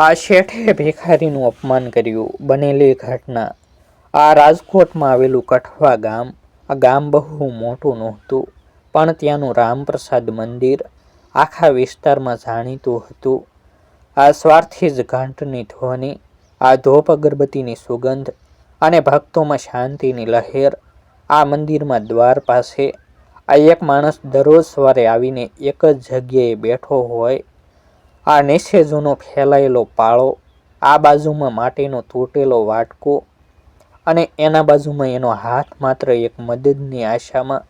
આ શેઠે ભિખારીનું અપમાન કર્યું બનેલી ઘટના. આ રાજકોટમાં આવેલું કઠવા ગામ, આ ગામ બહુ મોટું નહોતું, પણ ત્યાંનું રામપ્રસાદ મંદિર આખા વિસ્તારમાં જાણીતું હતું. આ સ્વાર્થી જ ઘંટની ધ્વનિ, આ ધોપ અગરબત્તીની સુગંધ અને ભક્તોમાં શાંતિની લહેર આ મંદિરમાં દ્વાર પાસે આ એક માણસ દરરોજ સવારે આવીને એક જ જગ્યાએ બેઠો હોય આ નીચે જૂનો ફેલાયેલો પાળો, આ બાજુમાં માટીનો તૂટેલો વાટકો અને એના બાજુમાં એનો હાથ માત્ર એક મદદની આશામાં.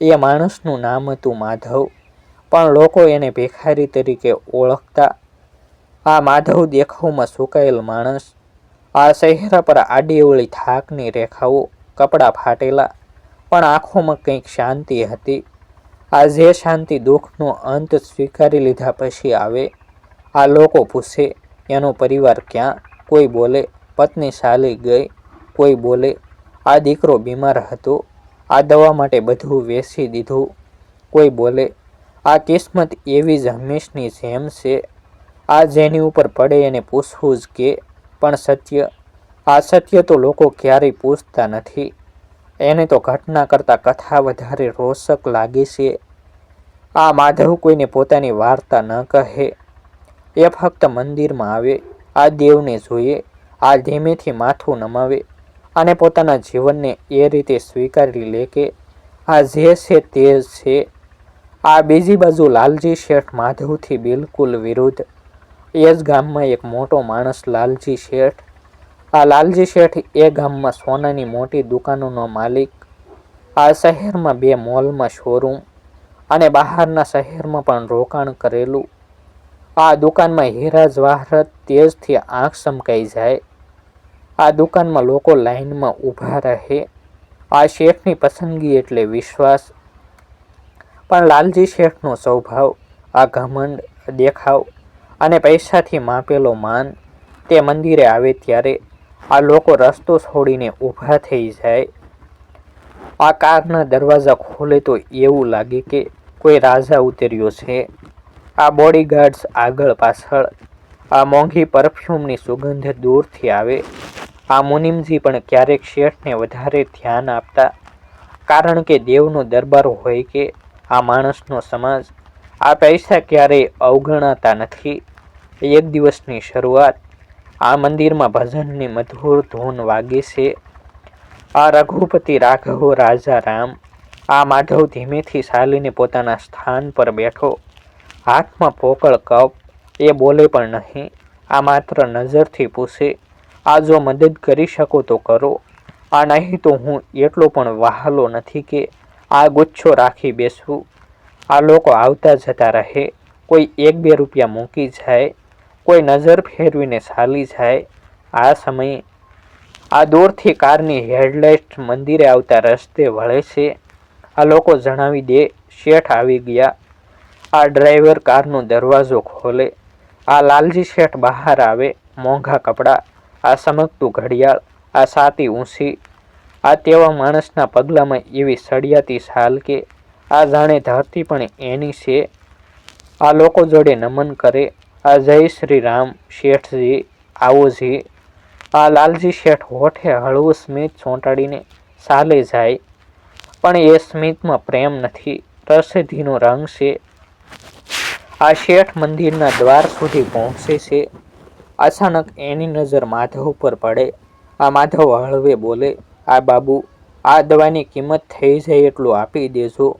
એ માણસનું નામ હતું માધવ, પણ લોકો એને ભિખારી તરીકે ઓળખતા. આ માધવ દેખાવમાં સુકાયેલ માણસ, આ ચહેરા પર આડીઓળી થાકની રેખાઓ, કપડાં ફાટેલા, પણ આંખોમાં કંઈક શાંતિ હતી. આ જે શાંતિ દુઃખનો અંત સ્વીકારી લીધા પછી આવે. આ લોકો પૂછે, એનો પરિવાર ક્યાં? કોઈ બોલે, પત્ની સાલી ગઈ, કોઈ બોલે, આ દીકરો બીમાર હતો, આ દવા માટે બધું વેચી દીધું, કોઈ બોલે, આ કિસ્મત એવી જ હંમેશની જેમ છે, આ જેની ઉપર પડે એને પૂછવું જ કે, પણ સત્ય, આ સત્ય તો લોકો ક્યારેય પૂછતા નથી. એને તો ઘટના કરતાં કથા વધારે રોચક લાગે છે. આ માધવ કોઈને પોતાની વાર્તા ન કહે. એ ફક્ત મંદિરમાં આવે, આ દેવને જોઈએ, આ ધીમેથી માથું નમાવે અને પોતાના જીવનને એ રીતે સ્વીકારી લે કે, આ જે છે તે છે. આ બીજી બાજુ લાલજી શેઠ માધવથી બિલકુલ વિરુદ્ધ. એ જ ગામમાં એક મોટો માણસ લાલજી શેઠ આ લાલજી શેઠ એ ગામમાં સોનાની મોટી દુકાનોનો માલિક, આ શહેરમાં બે મોલમાં શોરૂમ અને બહારના શહેરમાં પણ રોકાણ કરેલું. આ દુકાનમાં હીરા, જવાહરત, તેજથી આંખ ચમકાઈ જાય. આ દુકાનમાં લોકો લાઈનમાં ઊભા રહે. આ શેઠની પસંદગી એટલે વિશ્વાસ. પણ લાલજી શેઠનો સ્વભાવ, આ ઘમંડ, દેખાવ અને પૈસાથી માપેલો માન તે મંદિરે આવે ત્યારે આ લોકો રસ્તો છોડીને ઊભા થઈ જાય. આ કારના દરવાજા ખોલે તો એવું લાગે કે કોઈ રાજા ઉતર્યો છે. આ બોડીગાર્ડ્સ આગળ પાછળ, આ મોંઘી પરફ્યુમની સુગંધ દૂરથી આવે. આ મુનિમજી પણ ક્યારેક શેઠને વધારે ધ્યાન આપતા, કારણ કે દેવનો દરબાર હોય કે આ માણસનો સમાજ, આ પૈસા ક્યારેય અવગણાતા નથી. એક દિવસની શરૂઆત આ મંદિરમાં ભજનની મધુર ધૂન વાગે છે. આ રઘુપતિ રાઘવ રાજા રામ, આ માધવ ધીમેથી ચાલીને પોતાના સ્થાન પર બેઠો. હાથમાં પોકળ કપ, એ બોલે પણ નહીં, આ માત્ર નજરથી પૂછે, આ જો મદદ કરી શકો તો કરો, આ નહીં તો હું એટલો પણ વહાલો નથી કે આ ગુચ્છો રાખી બેસવું આ લોકો આવતા જતા રહે, કોઈ એક બે રૂપિયા મૂકી જાય કોઈ નજર ફેરવીને ચાલી જાય, આ સમયે આ દૂરથી કારની હેડલાઇટ મંદિરે આવતા રસ્તે વળે છે. આ લોકો જણાવી દે, શેઠ આવી ગયા. આ ડ્રાઈવર કારનો દરવાજો ખોલે. આ લાલજી શેઠ બહાર આવે, મોંઘા કપડાં, આ સમકતું ઘડિયાળ, આ સાતી ઊંચી, આ તેવા માણસના પગલામાં એવી સળિયાતી સાલ કે, આ જાણે ધરતી પણ એની છે. આ લોકો જોડે નમન કરે. આ જય શ્રી રામ શેઠજી, આવોજી, આ લાલજી શેઠ હોઠે હળવું સ્મિત ચોંટાડીને ચાલે જાય, પણ એ સ્મિતમાં પ્રેમ નથી. પ્રસિદ્ધિનો રંગ છે. આ શેઠ મંદિરના દ્વાર સુધી પહોંચે છે. અચાનક એની નજર માધવ પર પડે. આ માધવ હળવે બોલે, આ બાબુ, આ દવાની કિંમત થઈ જાય એટલું આપી દેજો.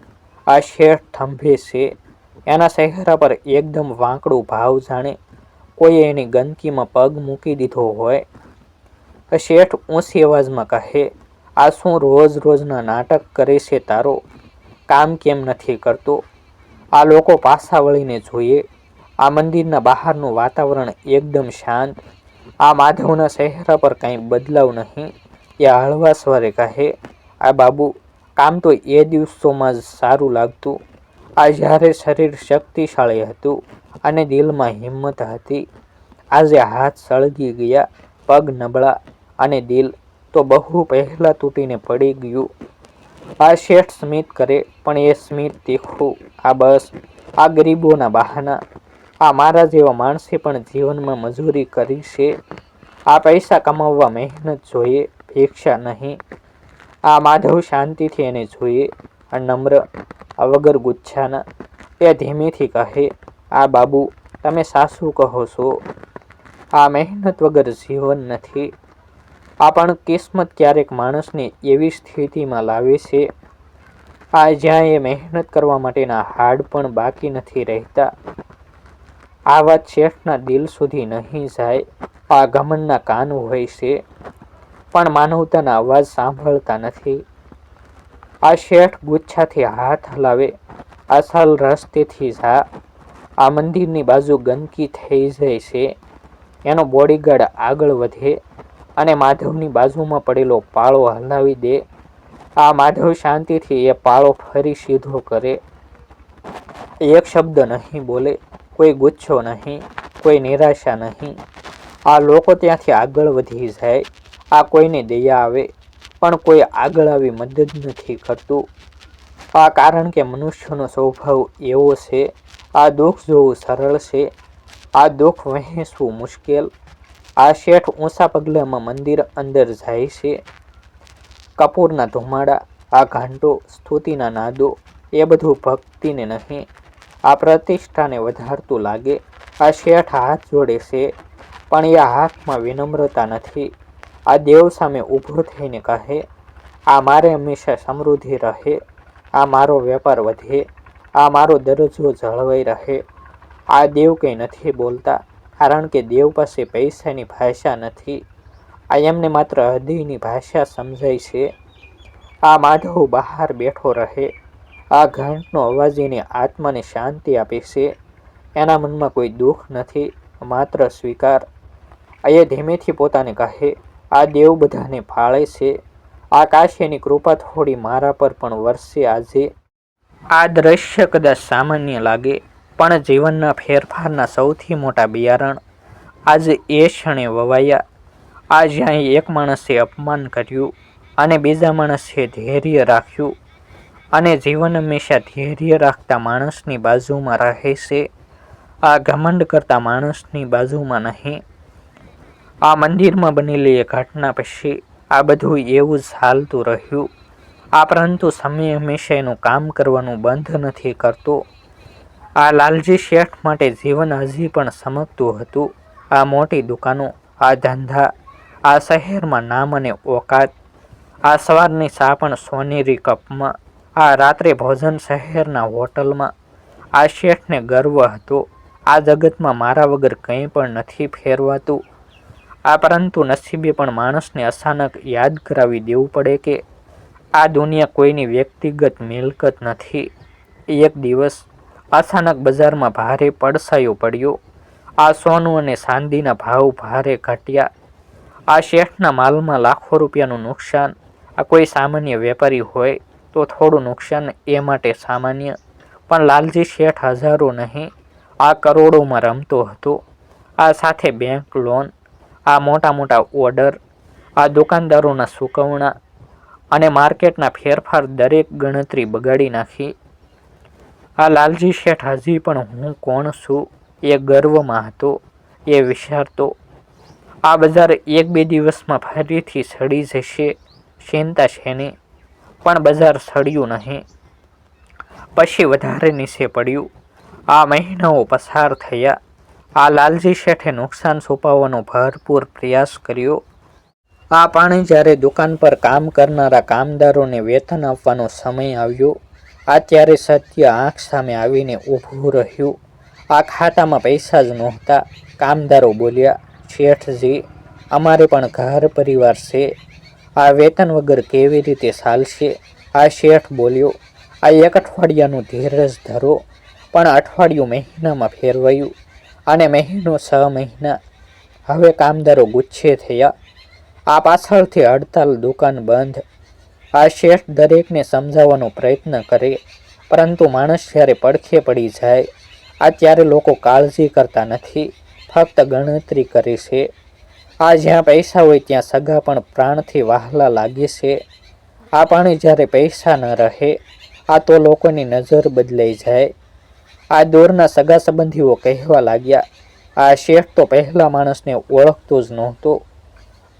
આ શેઠ થંભે છે. એના ચહેરા પર એકદમ વાંકડું ભાવ જાણે કોઈએ એની ગંદકીમાં પગ મૂકી દીધો હોય. શેઠ ઊંચી અવાજમાં કહે, આ શું રોજ રોજના નાટક કરે છે તારો? કામ કેમ નથી કરતો? આ લોકો પાછા વળીને જોઈએ. આ મંદિરના બહારનું વાતાવરણ એકદમ શાંત. આ માધવના ચહેરા પર કાંઈ બદલાવ નહીં. એ હળવા સ્વરે કહે, આ બાબુ, કામ તો એ દિવસોમાં જ સારું લાગતું. આ જ્યારે શરીર શક્તિશાળી હતું અને દિલમાં હિંમત હતી, આજે હાથ સળગી ગયા, પગ નબળા અને દિલ તો બહુ પહેલાં તૂટીને પડી ગયું. આ શેઠ સ્મિત કરે, પણ એ સ્મિત તીખું. આ બસ, આ ગરીબોના બહાના. આ મારા જેવા માણસે પણ જીવનમાં મજૂરી કરી છે. આ પૈસા કમાવવા મહેનત જોઈએ, ભિક્ષા નહીં. આ માધવ શાંતિથી એને જોઈએ નમ્ર વગર ગુચ્છાના એ ધીમેથી કહે, આ બાબુ, તમે સાસુ કહો છો. આ મહેનત વગર જીવન નથી. આ પણ કિસ્મત ક્યારેક માણસને એવી સ્થિતિમાં લાવે છે. આ જ્યાં એ મહેનત કરવા માટેના હાડ પણ બાકી નથી રહેતા. આ વાત શેઠના દિલ સુધી નહીં જાય. આ ઘમંડના કાન હોય છે. પણ માનવતાના અવાજ સાંભળતા નથી. આ શેઠ ગુચ્છાથી હાથ હલાવે. અસલ રસ્તેથી જા. આ મંદિરની બાજુ ગંદકી થઈ જાય છે. એનો બોડીગાર્ડ આગળ વધે અને માધવની બાજુમાં પડેલો પાળો હલાવી દે. આ માધવ શાંતિથી એ પાળો ફરી સીધો કરે. એક શબ્દ નહીં બોલે. કોઈ ગુચ્છો નહીં. કોઈ નિરાશા નહીં. આ લોકો ત્યાંથી આગળ વધી જાય. આ કોઈને દયા આવે. પણ કોઈ આગળ આવી મદદ નથી કરતું. આ કારણ કે મનુષ્યનો સ્વભાવ એવો છે, આ દુઃખ જોવું સરળ છે, આ દુઃખ વહેંચવું મુશ્કેલ. આ શેઠ ઊંચા પગલામાં મંદિર અંદર જાય છે. કપૂરના ધુમાડા, આ ઘાંટો, સ્તુતિના નાદો, એ બધું ભક્તિને નહીં, આ પ્રતિષ્ઠાને વધારતું લાગે. આ શેઠ હાથ જોડે છે, પણ એ હાથમાં વિનમ્રતા નથી. આ દેવ સામે ઊભો થઈને કહે, આ મારે હંમેશા સમૃદ્ધિ રહે, આ મારો વેપાર વધે, આ મારો દરજ્જો જળવાઈ રહે. આ દેવ કંઈ નથી બોલતા, કારણ કે દેવ પાસે પૈસાની ભાષા નથી. આ એમને માત્ર હૃદયની ભાષા સમજાય છે. આ માધવ બહાર બેઠો રહે. આ ઘંટનો અવાજ એની આત્માને શાંતિ આપે છે. એના મનમાં કોઈ દુઃખ નથી, માત્ર સ્વીકાર. એ ધીમેથી પોતાને કહે આ દેવ બધાને ફાળે છે. આ કાશ્યની કૃપા થોડી મારા પર પણ વરસે આજે. આ દ્રશ્ય કદાચ સામાન્ય લાગે, પણ જીવનના ફેરફારના સૌથી મોટા બિયારણ. આજે એ ક્ષણે વવાયા. આ જ્યાં એક માણસે અપમાન કર્યું અને બીજા માણસે ધૈર્ય રાખ્યું. અને જીવન હંમેશા ધૈર્ય રાખતા માણસની બાજુમાં રહે છે. આ ઘમંડ કરતા માણસની બાજુમાં નહીં. આ મંદિરમાં બનેલી એ ઘટના પછી આ બધું એવું જ હાલતું રહ્યું. આ પરંતુ સમય હંમેશા એનું કામ કરવાનું બંધ નથી કરતો. આ લાલજી શેઠ માટે જીવન હજી પણ સમકતું હતું. આ મોટી દુકાનો, આ ધંધા, આ શહેરમાં નામ અને ઓકાત, આ સવારની ચા પણ સોનેરી કપમાં, આ રાત્રે ભોજન શહેરના હોટલમાં. આ શેઠને ગર્વ હતો. આ જગતમાં મારા વગર કંઈ પણ નથી ફેરવાતું. આ પરંતુ નસીબે પણ માણસને અચાનક યાદ કરાવી દેવું પડે કે આ દુનિયા કોઈની વ્યક્તિગત મિલકત નથી. એક દિવસ અચાનક બજારમાં ભારે પડસાયો પડ્યો. આ સોનું અને ચાંદીના ભાવ ભારે ઘટ્યા. આ શેઠના માલમાં લાખો રૂપિયાનું નુકસાન. આ કોઈ સામાન્ય વેપારી હોય તો થોડું નુકસાન એ માટે સામાન્ય. પણ લાલજી શેઠ હજારો નહીં, આ કરોડોમાં રમતો હતો. આ સાથે બેંક લોન આ મોટા મોટા ઓર્ડર, આ દુકાનદારોના સૂકવણા અને માર્કેટના ફેરફાર દરેક ગણતરી બગાડી નાખી. આ લાલજી શેઠ હજી પણ હું કોણ છું એ ગર્વમાં હતો, એ વિચારતો. આ બજાર એક બે દિવસમાં ફરીથી સડી જશે, ચિંતા છે નહીં, પણ બજાર સડ્યું નહીં. પછી વધારે નીચે પડ્યું. આ મહિનાઓ પસાર થયા. આ લાલજી શેઠે નુકસાન છુપાવવાનો ભરપૂર પ્રયાસ કર્યો. આ પાણી જ્યારે દુકાન પર કામ કરનારા કામદારોને વેતન આપવાનો સમય આવ્યો આ ત્યારે સત્ય આંખ સામે આવીને ઊભું રહ્યું. આ ખાતામાં પૈસા જ નહોતા. કામદારો બોલ્યા, શેઠજી, અમારે પણ ઘર પરિવાર છે. આ વેતન વગર કેવી રીતે ચાલશે? આ શેઠ બોલ્યો, આ એક અઠવાડિયાનું ધીરજ ધરો. પણ અઠવાડિયું મહિનામાં ફેરવાયું. અને મહિનો છ મહિના. હવે કામદારો ગુચ્છે થયા. આ પાછળથી હડતાલ દુકાન બંધ. આ શેઠ દરેકને સમજાવવાનો પ્રયત્ન કરે, પરંતુ માણસ જ્યારે પડખે પડી જાય, આ ત્યારે લોકો કાળજી કરતા નથી, ફક્ત ગણતરી કરે છે. આ જ્યાં પૈસા હોય ત્યાં સગા પણ પ્રાણથી વહાલા લાગે છે. આ પાણી જ્યારે પૈસા ન રહે, આ તો લોકોની નજર બદલાઈ જાય. આ દૂરના સગા સંબંધીઓ કહેવા લાગ્યા, આ શેઠ તો પહેલા માણસને ઓળખતો જ નહોતો.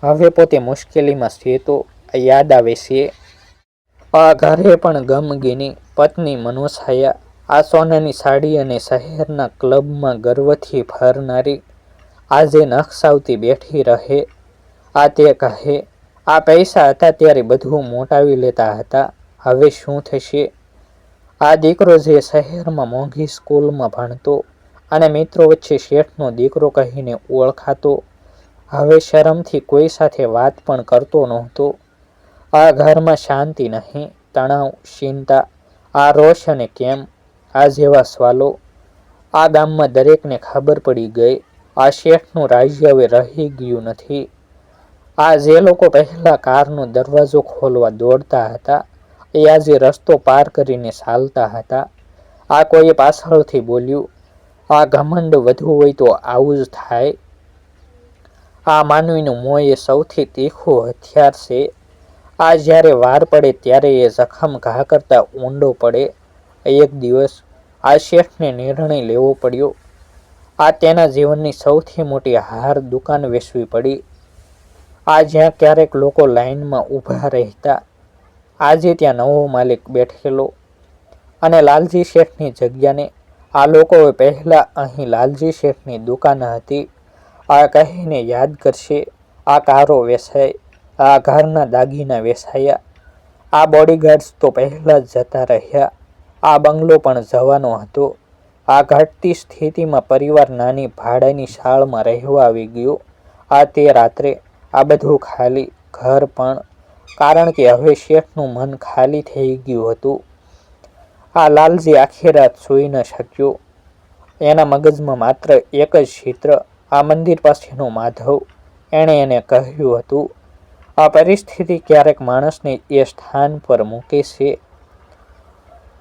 હવે પોતે મુશ્કેલીમાં છે તો યાદ આવે છે. આ ઘરે પણ ગમગીની પત્ની મનોછાયા આ સોનાની સાડી અને શહેરના ક્લબમાં ગર્વથી ફરનારી. આજે નખસાવતી બેઠી રહે. આ તે કહે, આ પૈસા હતા ત્યારે બધું મોટાવી લેતા હતા. હવે શું થશે? આ દીકરો જે શહેરમાં મોંઘી સ્કૂલમાં ભણતો અને મિત્રો વચ્ચે શેઠનો દીકરો કહીને ઓળખાતો, હવે શરમથી કોઈ સાથે વાત પણ કરતો નહોતો. આ ઘરમાં શાંતિ નહીં, તણાવ, ચિંતા, આ રોષ અને કેમ, આ જેવા સવાલો. આ ગામમાં દરેકને ખબર પડી ગઈ, આ શેઠનું રાજ્ય હવે રહી ગયું નથી. આ જે લોકો પહેલાં કારનો દરવાજો ખોલવા દોડતા હતા એ આજે રસ્તો પાર કરીને ચાલતા હતા. આ કોઈએ પાછળથી બોલ્યું, આ ઘમંડ વધુ હોય તો આવું જ થાય. આ માનવીનું મોં એ સૌથી તીખું હથિયાર છે. આ જ્યારે વાર પડે ત્યારે એ જખમ ઘા કરતાં ઊંડો પડે. એક દિવસ આ શેઠને નિર્ણય લેવો પડ્યો. આ તેના જીવનની સૌથી મોટી હાર દુકાન વેચવી પડી. આ જ્યાં ક્યારેક લોકો લાઈનમાં ઊભા રહેતા આજે ત્યાં નવો માલિક બેઠેલો અને લાલજી શેઠની જગ્યાને. આ લોકોએ પહેલાં અહીં લાલજી શેઠની દુકાન હતી. આ કહીને યાદ કરશે આ કારો વેસાય, આ ઘરના દાગીના વેસાયા, આ બોડીગાર્ડ્સ તો પહેલાં જ જતા રહ્યા. આ બંગલો પણ જવાનો હતો. આ ઘટતી સ્થિતિમાં પરિવાર નાની ભાડાની શાળમાં રહેવા આવી ગયો. આ તે રાત્રે આ બધું ખાલી, ઘર પણ કારણ કે હવે શેઠનું મન ખાલી થઈ ગયું હતું. આ લાલજી આખી રાત સૂઈ ન શક્યો. એના મગજમાં માત્ર એક જ ચિત્ર આ મંદિર પાસેનો માધવ. એણે એને કહ્યું હતું, આ પરિસ્થિતિ ક્યારેક માણસને એ સ્થાન પર મૂકે છે.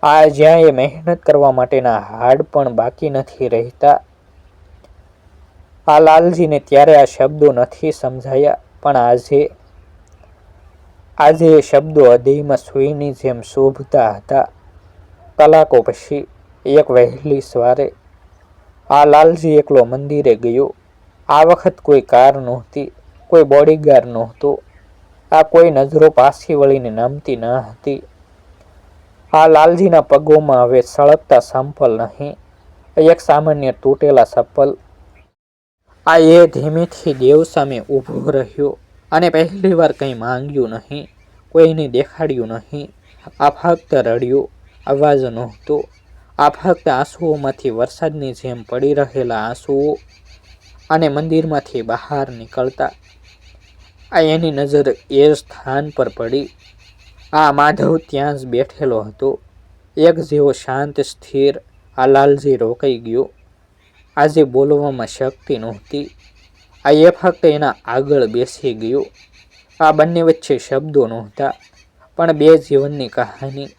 આ જ્યાં એ મહેનત કરવા માટેના હાડ પણ બાકી નથી રહેતા. આ લાલજીને ત્યારે આ શબ્દો નથી સમજાયા, પણ આજે આજે એ શબ્દો હૃદયમાં સુઈની જેમ શોભતા હતા. કલાકો પછી એક વહેલી સવારે આ લાલજી એકલો મંદિરે ગયો. આ વખત કોઈ કાર નહોતી, કોઈ બોડીગાર્ડ નહોતો. આ કોઈ નજરો પાછી વળીને નમતી ન હતી. આ લાલજીના પગોમાં હવે સળગતા સંપલ નહીં, એક સામાન્ય તૂટેલા સપલ આ એ ધીમેથી દેવ સામે ઊભો રહ્યો. અને પહેલી વાર કંઈ માંગ્યું નહીં, કોઈને દેખાડ્યું નહીં. આ ફક્ત રડ્યું, અવાજ નહોતો. આ ફક્ત આંસુઓમાંથી વરસાદની જેમ પડી રહેલા આંસુઓ અને મંદિરમાંથી બહાર નીકળતા. આ એની નજર એ સ્થાન પર પડી. આ માધવ ત્યાં જ બેઠેલો હતો. એક જેવો શાંત, સ્થિર, આ લાલજી રોકાઈ ગયો. આજે બોલવામાં શક્તિ નહોતી. આ એ ફક્ત એના આગળ બેસી ગયો. આ બંને વચ્ચે શબ્દો નહોતા, પણ બે જીવનની કહાની,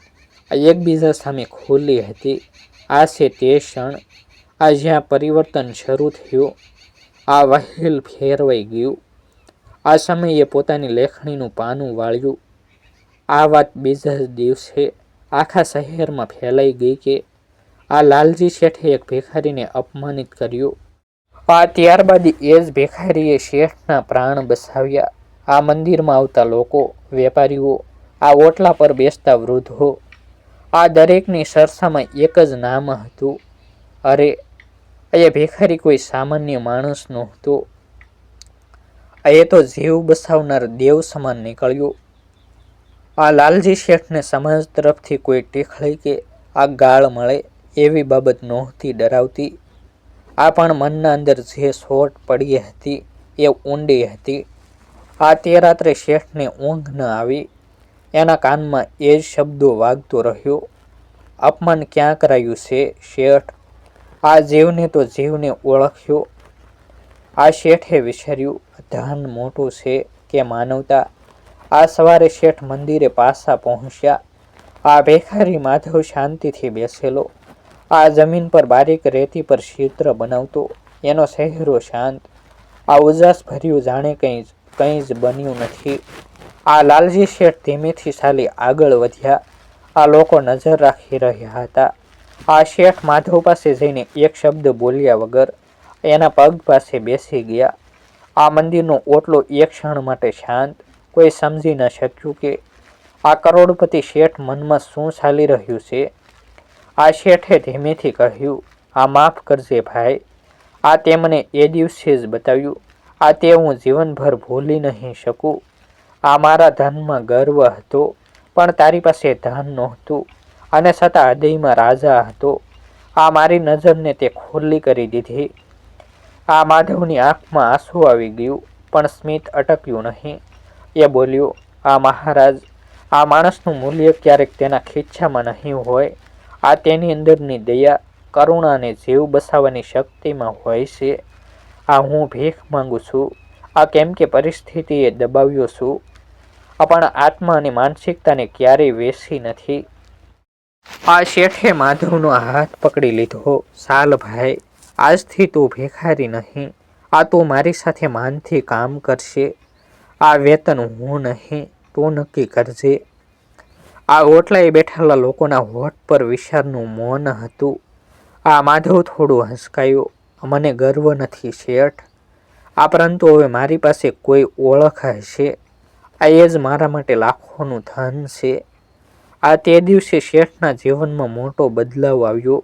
આ એકબીજા સામે ખુલ્લી હતી. આ છે તે ક્ષણ, આ જ્યાં પરિવર્તન શરૂ થયું, આ વહેલ ફેરવાઈ ગયું. આ સમયે પોતાની લેખણીનું પાનું વાળ્યું. આ વાત બીજા જ દિવસે આખા શહેરમાં ફેલાઈ ગઈ કે આ લાલજી શેઠે એક ભિખારીને અપમાનિત કર્યું. આ ત્યારબાદ એ જ ભેખારીએ શેઠના પ્રાણ બસાવ્યા. આ મંદિરમાં આવતા લોકો, વેપારીઓ, આ ઓટલા પર બેસતા વૃદ્ધો, આ દરેકની સરસામાં એક જ નામ હતું. અરે એ ભેખારી કોઈ સામાન્ય માણસ નહોતો. એ તો જીવ બસાવનાર દેવ સમાન નીકળ્યો. આ લાલજી શેઠને સમાજ તરફથી કોઈ ટેખળી કે આ ગાળ મળે એવી બાબત નહોતી ડરાવતી. આ પણ મનના અંદર જે સોટ પડી હતી, એ ઊંડી હતી. આ તે રાત્રે શેઠને ઊંઘ ન આવી. એના કાનમાં એ જ શબ્દો વાગતો રહ્યો. અપમાન ક્યાં કરાયું છે, શેઠ? આ જીવને તો જીવને ઓળખ્યો. આ શેઠે વિચાર્યું, ધન મોટું છે કે માનવતા? આ સવારે શેઠ મંદિરે પાછા પહોંચ્યા. આ ભેખારી માધવ શાંતિથી બેસેલો. આ જમીન પર બારીક રેતી પર ચિત્ર બનાવતો. એનો સહેરો શાંત. આ ઉજાસ ભર્યું જાણે કંઈ કંઈ જ બન્યું નથી. આ લાલજી શેઠ ધીમેથી સાલી આગળ વધ્યા. આ લોકો નજર રાખી રહ્યા હતા. આ શેઠ માધવ પાસે જઈને એક શબ્દ બોલ્યા વગર એના પગ પાસે બેસી ગયા. આ મંદિરનો ઓટલો એક ક્ષણ માટે શાંત. કોઈ સમજી ન શક્યું કે આ કરોડપતિ શેઠ મનમાં શું ચાલી રહ્યું છે? આ શેઠે ધીમેથી કહ્યું, આ માફ કરજે ભાઈ. આ તે મને એ દિવસે જ બતાવ્યું. આ તે હું જીવનભર ભૂલી નહીં શકું. આ મારા ધનમાં ગર્વ હતો, પણ તારી પાસે ધન નહોતું અને છતાં હૃદયમાં રાજા હતો. આ મારી નજરને તે ખુલ્લી કરી દીધી. આ માધવની આંખમાં આંસુ આવી ગયું, પણ સ્મિત અટક્યું નહીં. એ બોલ્યો, આ મહારાજ, આ માણસનું મૂલ્ય ક્યારેક તેના ખીચ્છામાં નહીં હોય. આ તેની અંદરની દયા, કરુણા અને જીવ બસાવવાની શક્તિમાં હોય છે. આ હું ભીખ માંગુ છું. આ કેમ કે પરિસ્થિતિએ દબાવ્યો છું. આપણા પણ આત્મા અને માનસિકતાને ક્યારેય વેસી નથી. આ શેઠે માધવનો હાથ પકડી લીધો. સાલ ભાઈ, આજથી તું ભેખારી નહીં. આ તું મારી સાથે માનથી કામ કરશે. આ વેતન હું નહીં. તું નક્કી કરજે. આ ઓટલાએ બેઠેલા લોકોના હોઠ પર વિશાળનું મૌન હતું. આ માધવ થોડું હસકાયું, મને ગર્વ નથી, શેઠ. આ પરંતુ હવે મારી પાસે કોઈ ઓળખ હશે. આ એ જ મારા માટે લાખોનું ધન છે. આ તે દિવસે શેઠના જીવનમાં મોટો બદલાવ આવ્યો.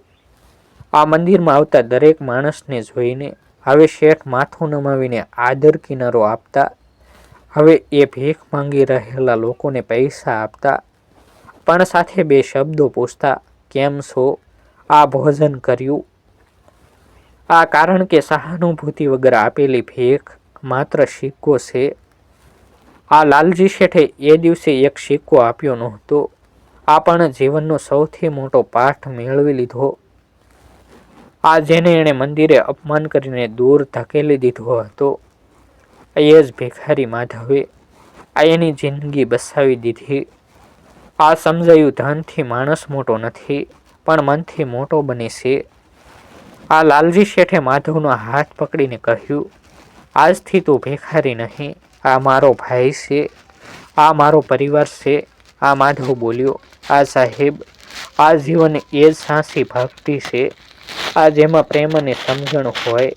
આ મંદિરમાં આવતા દરેક માણસને જોઈને હવે શેઠ માથું નમાવીને આદર કિનારો આપતા, હવે એ ભીખ માંગી રહેલા લોકોને પૈસા આપતા પણ સાથે બે શબ્દો પૂછતા, કેમ છો? આ ભોજન કર્યું? આ કારણ કે સહાનુભૂતિ વગર આપેલી ભેખ માત્ર સિક્કો છે. આ લાલજી શેઠે એ દિવસે એક સિક્કો આપ્યો નહોતો. આ પણ જીવનનો સૌથી મોટો પાઠ મેળવી લીધો. આ જેને એણે મંદિરે અપમાન કરીને દૂર ધકેલી દીધો હતો. એ જ ભિખારી માધવે આ એની જિંદગી બસાવી દીધી. આ સમજાયું ધનથી માણસ મોટો નથી, પણ મનથી મોટો બને છે. આ લાલજી શેઠે માધવનો હાથ પકડીને કહ્યું, આજથી તું ભેખારી નહીં, આ મારો ભાઈ છે, આ મારો પરિવાર છે. આ માધવ બોલ્યો, આ સાહેબ, આ જીવન એ જ સાચી ભક્તિ છે. આ જેમાં પ્રેમ અને સમજણ હોય,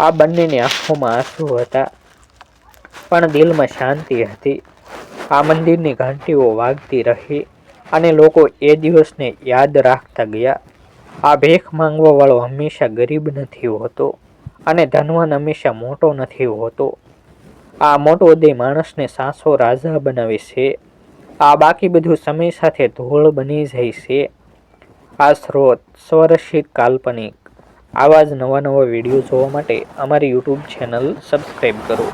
આ બંનેની આંખોમાં આંસુ હતા, પણ દિલમાં શાંતિ હતી. આ મંદિરની ઘંટીઓ વાગતી રહી અને લોકો એ દિવસને યાદ રાખતા ગયા. આ ભેખ માંગવાવાળો હંમેશા ગરીબ નથી હોતો અને ધનવાન હંમેશા મોટો નથી હોતો. આ મોટો ઉદય માણસને સાસો રાજા બનાવે છે. આ બાકી બધું સમય સાથે ધૂળ બની જાય છે. આ સ્ત્રોત સ્વરસિત કાલ્પનિક. આવા જ નવા નવા વીડિયો જોવા માટે અમારી યુટ્યુબ ચેનલ સબસ્ક્રાઈબ કરો.